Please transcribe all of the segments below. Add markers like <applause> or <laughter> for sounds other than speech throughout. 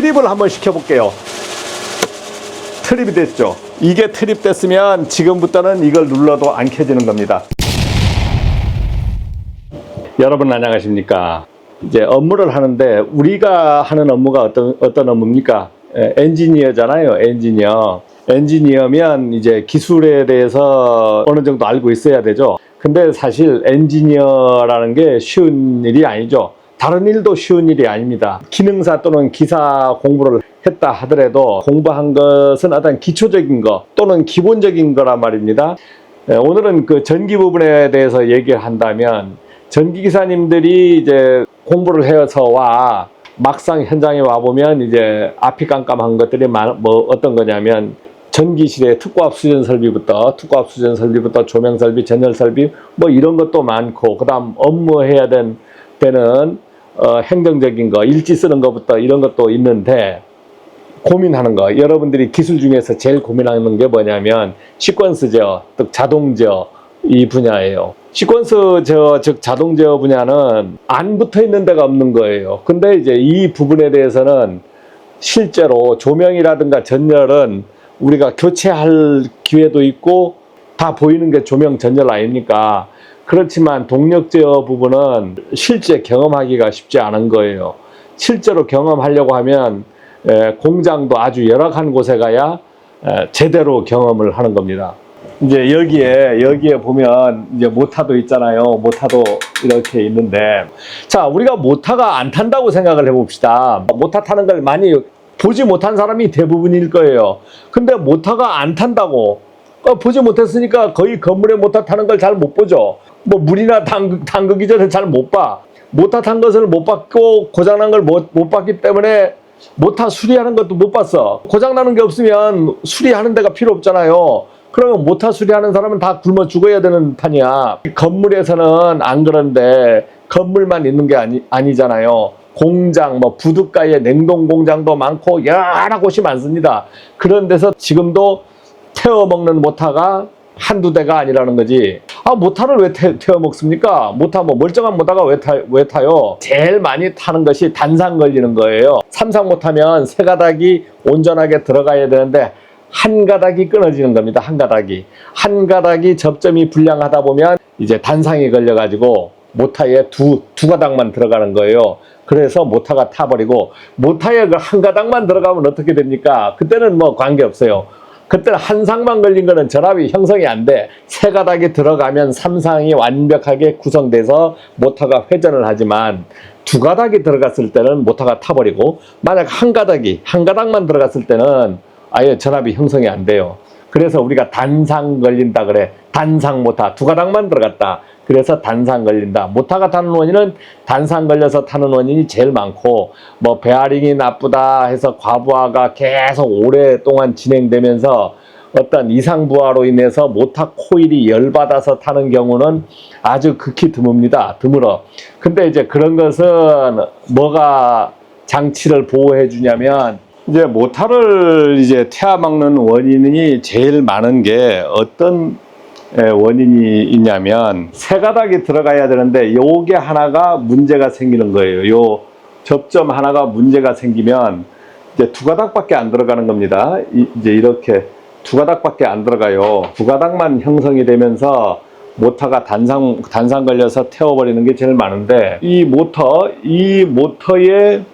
트립을 한번 시켜볼게요. 트립이 됐죠. 이게 트립 됐으면 지금부터는 이걸 눌러도 안 켜지는 겁니다. 여러분 안녕하십니까? 이제 업무를 하는데 우리가 하는 업무가 어떤 어떤 업무입니까? 에, 엔지니어잖아요. 엔지니어. 엔지니어면 이제 기술에 대해서 어느 정도 알고 있어야 되죠. 근데 사실 엔지니어라는 게 쉬운 일이 아니죠. 다른 일도 쉬운 일이 아닙니다. 기능사 또는 기사 공부를 했다 하더라도 공부한 것은 어떤 기초적인 거 또는 기본적인 거란 말입니다. 에, 오늘은 그 전기 부분에 대해서 얘기를 한다면 전기 기사님들이 이제 공부를 해서 와 막상 현장에 와 보면 이제 앞이 깜깜한 것들이 많, 뭐 어떤 거냐면 전기실의 특고압 수전 설비부터 특고압 수전 설비부터 조명 설비, 전열 설비 뭐 이런 것도 많고 그다음 업무 해야 된 때는 어, 행정적인 거 일지 쓰는 것부터 이런 것도 있는데 고민하는 거 여러분들이 기술 중에서 제일 고민하는 게 뭐냐면 시퀀스죠, 즉 자동 제어 이 분야예요. 시퀀스 제어 즉 자동 제어 분야는 안 붙어 있는 데가 없는 거예요. 근데 이제 이 부분에 대해서는 실제로 조명이라든가 전열은 우리가 교체할 기회도 있고 다 보이는 게 조명 전열 아닙니까? 그렇지만 동력 제어 부분은 실제 경험하기가 쉽지 않은 거예요. 실제로 경험하려고 하면 에, 공장도 아주 열악한 곳에 가야 에, 제대로 경험을 하는 겁니다. 이제 여기에 여기에 보면 이제 모타도 있잖아요. 모타도 이렇게 있는데 자 우리가 모타가 안 탄다고 생각을 해봅시다. 모타 타는 걸 많이 보지 못한 사람이 대부분일 거예요. 근데 모타가 안 탄다고 어, 보지 못했으니까 거의 건물에 모타 타는 걸 잘 못 보죠. 뭐 물이나 담그, 담그기 전에 잘 못 봐. 모타 탄 것을 못 봤고 고장난 걸 못 못 봤기 때문에 모타 수리하는 것도 못 봤어. 고장나는 게 없으면 수리하는 데가 필요 없잖아요. 그러면 모타 수리하는 사람은 다 굶어 죽어야 되는 판이야. 건물에서는 안 그런데 건물만 있는 게 아니, 아니잖아요. 공장, 뭐 부둣가에 냉동 공장도 많고 여러 곳이 많습니다. 그런 데서 지금도 태워 먹는 모타가 한두 대가 아니라는 거지. 아, 모타를 왜 태, 워 먹습니까? 모타 뭐 멀쩡한 모타가 왜, 타, 왜 타요? 제일 많이 타는 것이 단상 걸리는 거예요. 삼상 못하면 세 가닥이 온전하게 들어가야 되는데 한 가닥이 끊어지는 겁니다. 한 가닥이. 한 가닥이 접점이 불량하다 보면 이제 단상이 걸려가지고 모타에 두, 두 가닥만 들어가는 거예요. 그래서 모타가 타버리고 모타에 그 한 가닥만 들어가면 어떻게 됩니까? 그때는 뭐 관계 없어요. 그때는 한 상만 걸린 거는 전압이 형성이 안 돼. 세 가닥이 들어가면 삼상이 완벽하게 구성돼서 모터가 회전을 하지만 두 가닥이 들어갔을 때는 모터가 타버리고 만약 한 가닥이 한 가닥만 들어갔을 때는 아예 전압이 형성이 안 돼요. 그래서 우리가 단상 걸린다 그래. 단상 모타 두 가닥만 들어갔다. 그래서 단상 걸린다. 모타가 타는 원인은 단상 걸려서 타는 원인이 제일 많고 뭐 베어링이 나쁘다 해서 과부하가 계속 오랫동안 진행되면서 어떤 이상 부하로 인해서 모타 코일이 열받아서 타는 경우는 아주 극히 드뭅니다. 드물어. 근데 이제 그런 것은 뭐가 장치를 보호해 주냐면 이제 모타를 이제 태아 막는 원인이 제일 많은 게 어떤 에, 원인이 있냐면 세 가닥이 들어가야 되는데 요게 하나가 문제가 생기는 거예요. 요 접점 하나가 문제가 생기면 이제 두 가닥밖에 안 들어가는 겁니다. 이, 이제 이렇게 두 가닥밖에 안 들어가요. 두 가닥만 형성이 되면서 모터가 단상 단상 걸려서 태워버리는 게 제일 많은데 이 모터 이 모터의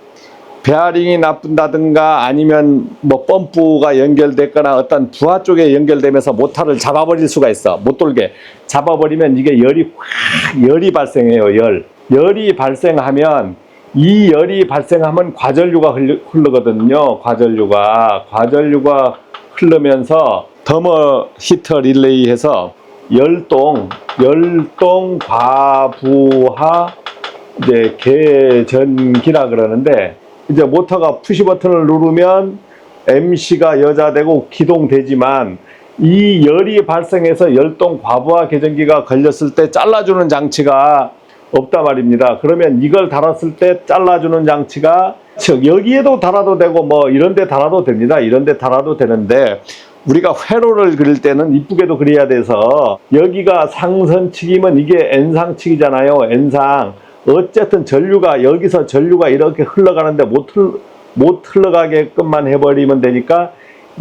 베어링이 나쁜다든가 아니면 뭐 펌프가 연결됐거나 어떤 부하 쪽에 연결되면서 모터를 잡아버릴 수가 있어. 못 돌게. 잡아버리면 이게 열이 확 열이 발생해요 열. 열이 발생하면 이 열이 발생하면 과전류가 흐르거든요 과전류가. 과전류가 흐르면서 더머 히터 릴레이 해서 열동 열동 과부하 이제 개전기라 그러는데 이제 모터가 푸시 버튼을 누르면 MC가 여자되고 기동되지만 이 열이 발생해서 열동 과부하 개전기가 걸렸을 때 잘라주는 장치가 없다 말입니다. 그러면 이걸 달았을 때 잘라주는 장치가 즉 여기에도 달아도 되고 뭐 이런 데 달아도 됩니다. 이런 데 달아도 되는데 우리가 회로를 그릴 때는 이쁘게도 그려야 돼서 여기가 상선측이면 이게 N상측이잖아요. N상. 어쨌든 전류가 여기서 전류가 이렇게 흘러가는데 못, 흘, 못 흘러가게끔만 해버리면 되니까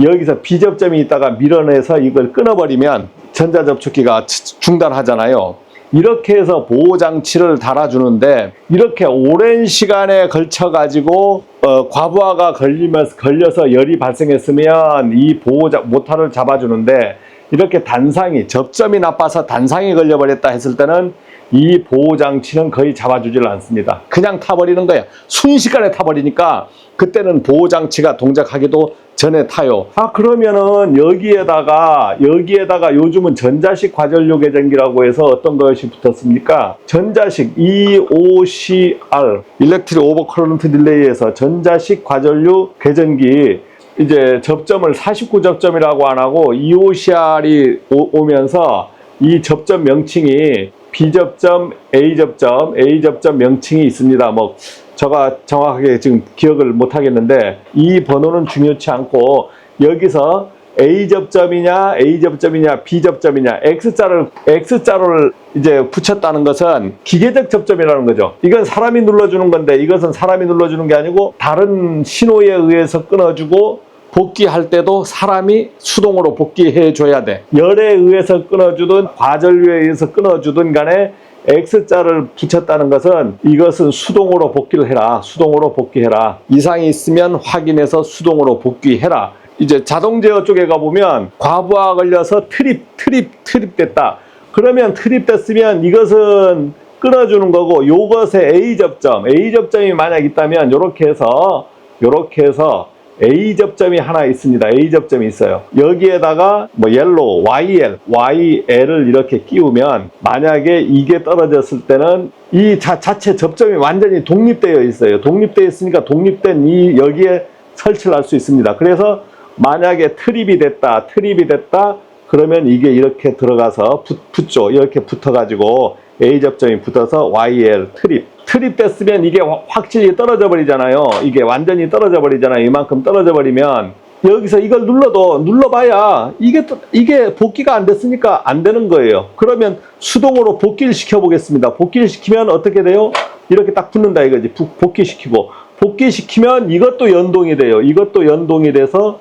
여기서 비접점이 있다가 밀어내서 이걸 끊어버리면 전자접촉기가 치- 중단하잖아요. 이렇게 해서 보호장치를 달아주는데 이렇게 오랜 시간에 걸쳐 가지고 어, 과부하가 걸리면서 걸려서 열이 발생했으면 이 보호자 모터를 잡아주는데 이렇게 단상이 접점이 나빠서 단상이 걸려버렸다 했을 때는 이 보호장치는 거의 잡아주질 않습니다. 그냥 타버리는 거예요. 순식간에 타버리니까 그때는 보호장치가 동작하기도 전에 타요. 아 그러면은 여기에다가 여기에다가 요즘은 전자식 과전류 개전기라고 해서 어떤 것이 붙었습니까? 전자식 EOCR 일렉트릭 오버 커런트 릴레이에서 전자식 과전류 개전기 이제 접점을 49접점이라고 안 하고 EOCR이 오, 면서 이 접점 명칭이 B접점, A접점, A접점 명칭이 있습니다. 뭐 제가 정확하게 지금 기억을 못 하겠는데 이 번호는 중요치 않고 여기서 A접점이냐, A접점이냐, B접점이냐, X자를 X자를 이제 붙였다는 것은 기계적 접점이라는 거죠. 이건 사람이 눌러주는 건데 이것은 사람이 눌러주는 게 아니고 다른 신호에 의해서 끊어주고 복귀할 때도 사람이 수동으로 복귀해 줘야 돼. 열에 의해서 끊어주든 과전류에 의해서 끊어주든 간에 X자를 붙였다는 것은 이것은 수동으로 복귀를 해라. 수동으로 복귀해라. 이상이 있으면 확인해서 수동으로 복귀해라. 이제 자동 제어 쪽에 가보면 과부하 걸려서 트립, 트립, 트립 됐다. 그러면 트립 됐으면 이것은 끊어주는 거고 요것에 A 접점, A 접점이 만약 있다면 요렇게 해서 요렇게 해서 A 접점이 하나 있습니다. A 접점이 있어요. 여기에다가 뭐 옐로우, YL, YL을 이렇게 끼우면 만약에 이게 떨어졌을 때는 이 자, 자체 접점이 완전히 독립되어 있어요. 독립되어 있으니까 독립된 이 여기에 설치를 할 수 있습니다. 그래서 만약에 트립이 됐다, 트립이 됐다, 그러면 이게 이렇게 들어가서 붙, 붙죠. 이렇게 붙어가지고 A 접점이 붙어서 YL 트립. 트립 됐으면 이게 화- 확실히 떨어져 버리잖아요. 이게 완전히 떨어져 버리잖아요. 이만큼 떨어져 버리면 여기서 이걸 눌러도 눌러봐야 이게 또- 이게 복귀가 안 됐으니까 안 되는 거예요. 그러면 수동으로 복귀를 시켜 보겠습니다. 복귀를 시키면 어떻게 돼요? 이렇게 딱 붙는다 이거지. 부- 복귀시키고 복귀시키면 이것도 연동이 돼요. 이것도 연동이 돼서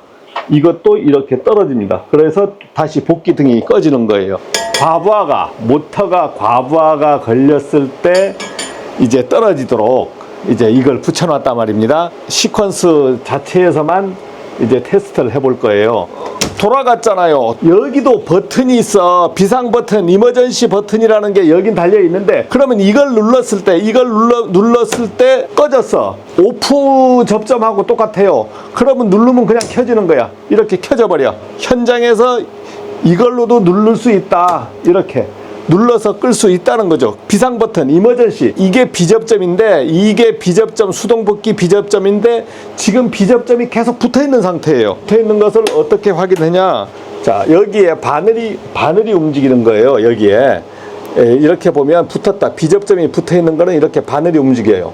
이것도 이렇게 떨어집니다. 그래서 다시 복귀 등이 꺼지는 거예요. 과부하가 모터가 과부하가 걸렸을 때 이제 떨어지도록 이제 이걸 붙여놨단 말입니다. 시퀀스 자체에서만 이제 테스트를 해볼 거예요. 돌아갔잖아요. 여기도 버튼이 있어. 비상 버튼, 이머전시 버튼이라는 게 여긴 달려 있는데 그러면 이걸 눌렀을 때, 이걸 눌러, 눌렀을 때 꺼졌어. 오프 접점하고 똑같아요. 그러면 누르면 그냥 켜지는 거야. 이렇게 켜져 버려. 현장에서 이걸로도 누를 수 있다. 이렇게. 눌러서 끌 수 있다는 거죠. 비상 버튼, 이머전시. 이게 비접점인데, 이게 비접점, 수동복귀 비접점인데, 지금 비접점이 계속 붙어 있는 상태예요. 붙어 있는 것을 어떻게 확인하냐. 자, 여기에 바늘이, 바늘이 움직이는 거예요. 여기에. 예, 이렇게 보면 붙었다. 비접점이 붙어 있는 거는 이렇게 바늘이 움직여요.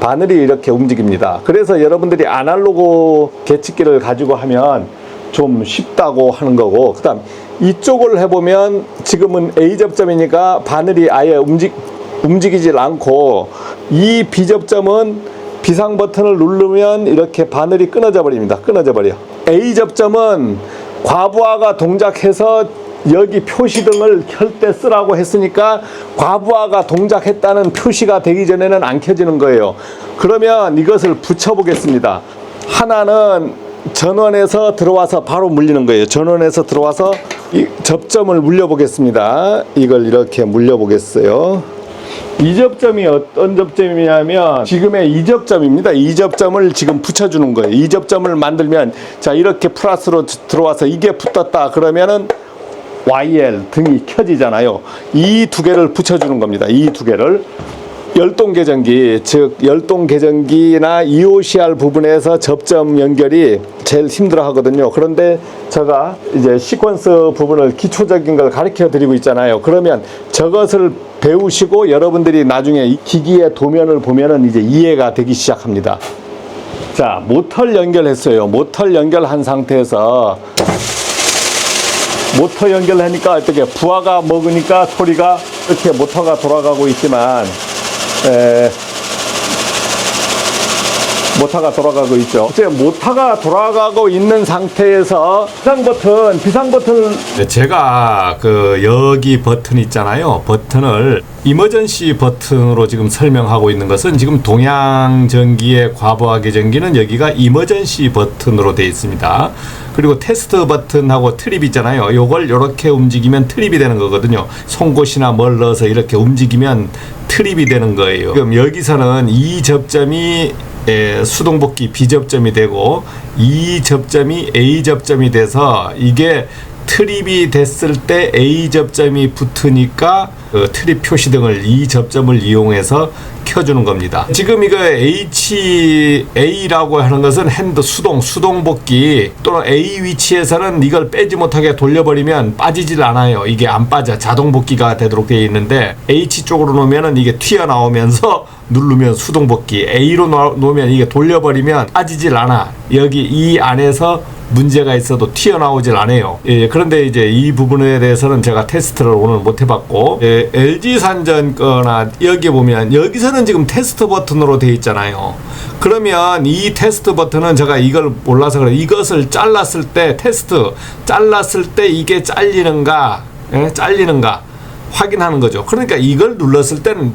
바늘이 이렇게 움직입니다. 그래서 여러분들이 아날로그 계측기를 가지고 하면 좀 쉽다고 하는 거고, 그 다음 이쪽을 해보면 지금은 A 접점이니까 바늘이 아예 움직, 움직이질 않고, 이 B 접점은 비상 버튼을 누르면 이렇게 바늘이 끊어져 버립니다. 끊어져 버려. A 접점은 과부하가 동작해서 여기 표시등을 켤 때 쓰라고 했으니까 과부하가 동작했다는 표시가 되기 전에는 안 켜지는 거예요. 그러면 이것을 붙여 보겠습니다. 하나는 전원에서 들어와서 바로 물리는 거예요. 전원에서 들어와서 이 접점을 물려보겠습니다. 이걸 이렇게 물려보겠어요. 이 접점이 어떤 접점이냐면 지금의 이 접점입니다. 이 접점을 지금 붙여주는 거예요. 이 접점을 만들면 자 이렇게 플러스로 들어와서 이게 붙었다 그러면은 YL 등이 켜지잖아요. 이 두 개를 붙여주는 겁니다. 이 두 개를 열동 계전기 즉 열동 계전기나 EOCR 부분에서 접점 연결이 제일 힘들어 하거든요. 그런데 제가 이제 시퀀스 부분을 기초적인 걸 가르쳐 드리고 있잖아요. 그러면 저것을 배우시고 여러분들이 나중에 이 기기의 도면을 보면은 이제 이해가 되기 시작합니다. 자, 모터를 연결했어요. 모터를 연결한 상태에서 모터 연결하니까 어떻게 부하가 먹으니까 소리가 이렇게 모터가 돌아가고 있지만 에, 모터가 돌아가고 있죠. 이제 모터가 돌아가고 있는 상태에서 비상 버튼, 비상 버튼을 제가 그 여기 버튼 있잖아요. 버튼을 이머전시 버튼으로 지금 설명하고 있는 것은 지금 동양 전기의 과부하계 전기는 여기가 이머전시 버튼으로 되어 있습니다. 그리고 테스트 버튼하고 트립 있잖아요. 요걸 이렇게 움직이면 트립이 되는 거거든요. 송곳이나 뭘 넣어서 이렇게 움직이면 트립이 되는 거예요. 그럼 여기서는 이 접점이 에, 수동복귀 B 접점이 되고 이 접점이 A 접점이 돼서 이게 트립이 됐을 때 A 접점이 붙으니까 그 트립 표시등을 이 접점을 이용해서 켜주는 겁니다. 지금 이거 HA라고 하는 것은 핸드 수동 수동 복귀 또는 A 위치에서는 이걸 빼지 못하게 돌려버리면 빠지질 않아요. 이게 안 빠져 자동 복귀가 되도록 되어 있는데 H 쪽으로 놓으면은 이게 튀어나오면서 <laughs> 누르면 수동 복귀 A로 놓- 놓으면 이게 돌려버리면 빠지질 않아. 여기 이 안에서 문제가 있어도 튀어나오질 않아요. 예, 그런데 이제 이 부분에 대해서는 제가 테스트를 오늘 못 해봤고, 예, LG 산전 거나 여기 보면 여기서는 지금 테스트 버튼으로 되어 있잖아요. 그러면 이 테스트 버튼은 제가 이걸 몰라서 그래. 이것을 잘랐을 때 테스트 잘랐을 때 이게 잘리는가, 예, 잘리는가 확인하는 거죠. 그러니까 이걸 눌렀을 때는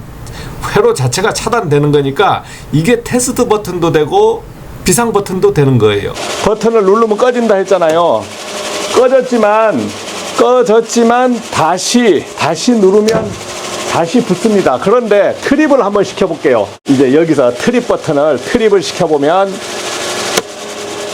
회로 자체가 차단되는 거니까 이게 테스트 버튼도 되고 비상 버튼도 되는 거예요. 버튼을 누르면 꺼진다 했잖아요. 꺼졌지만 꺼졌지만 다시 다시 누르면 다시 붙습니다. 그런데 트립을 한번 시켜볼게요. 이제 여기서 트립 버튼을 트립을 시켜보면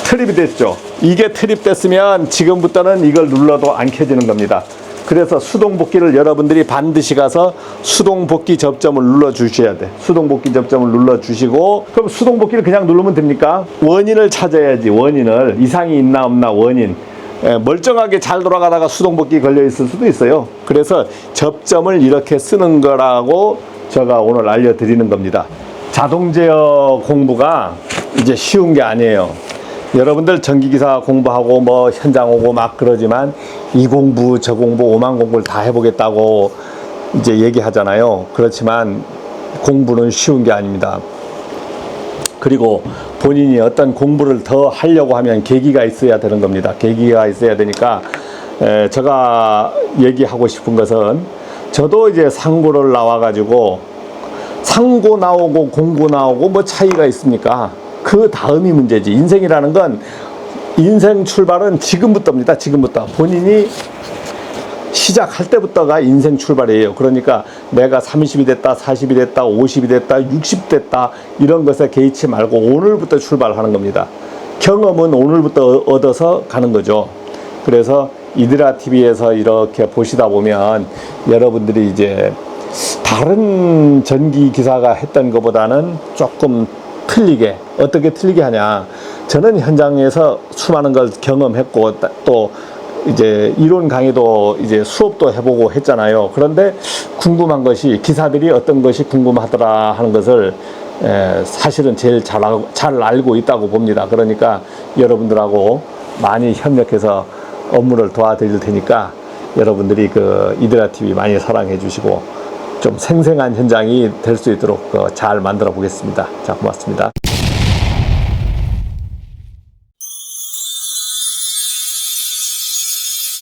트립이 됐죠. 이게 트립 됐으면 지금부터는 이걸 눌러도 안 켜지는 겁니다. 그래서 수동 복귀를 여러분들이 반드시 가서 수동 복귀 접점을 눌러 주셔야 돼. 수동 복귀 접점을 눌러 주시고 그럼 수동 복귀를 그냥 누르면 됩니까? 원인을 찾아야지. 원인을 이상이 있나 없나 원인. 예, 멀쩡하게 잘 돌아가다가 수동 복귀 걸려 있을 수도 있어요. 그래서 접점을 이렇게 쓰는 거라고 제가 오늘 알려드리는 겁니다. 자동 제어 공부가 이제 쉬운 게 아니에요. 여러분들 전기기사 공부하고 뭐 현장 오고 막 그러지만 이 공부 저 공부 오만 공부를 다 해보겠다고 이제 얘기하잖아요. 그렇지만 공부는 쉬운 게 아닙니다. 그리고 본인이 어떤 공부를 더 하려고 하면 계기가 있어야 되는 겁니다. 계기가 있어야 되니까 에, 제가 얘기하고 싶은 것은 저도 이제 상고를 나와가지고 상고 나오고 공고 나오고 뭐 차이가 있습니까? 그 다음이 문제지. 인생이라는 건 인생 출발은 지금부터입니다. 지금부터 본인이 시작할 때부터가 인생 출발이에요. 그러니까 내가 30이 됐다, 40이 됐다, 50이 됐다, 60 됐다 이런 것에 개의치 말고 오늘부터 출발하는 겁니다. 경험은 오늘부터 얻어서 가는 거죠. 그래서 이드라 TV에서 이렇게 보시다 보면 여러분들이 이제 다른 전기 기사가 했던 것보다는 조금 틀리게 어떻게 틀리게 하냐. 저는 현장에서 수많은 걸 경험했고 따- 또 이제 이론 강의도 이제 수업도 해보고 했잖아요. 그런데 궁금한 것이 기사들이 어떤 것이 궁금하더라 하는 것을 에, 사실은 제일 잘, 알- 잘 알고 있다고 봅니다. 그러니까 여러분들하고 많이 협력해서 업무를 도와드릴 테니까 여러분들이 그 이드라 TV 많이 사랑해 주시고 좀 생생한 현장이 될 수 있도록 그잘 만들어 보겠습니다. 자, 고맙습니다.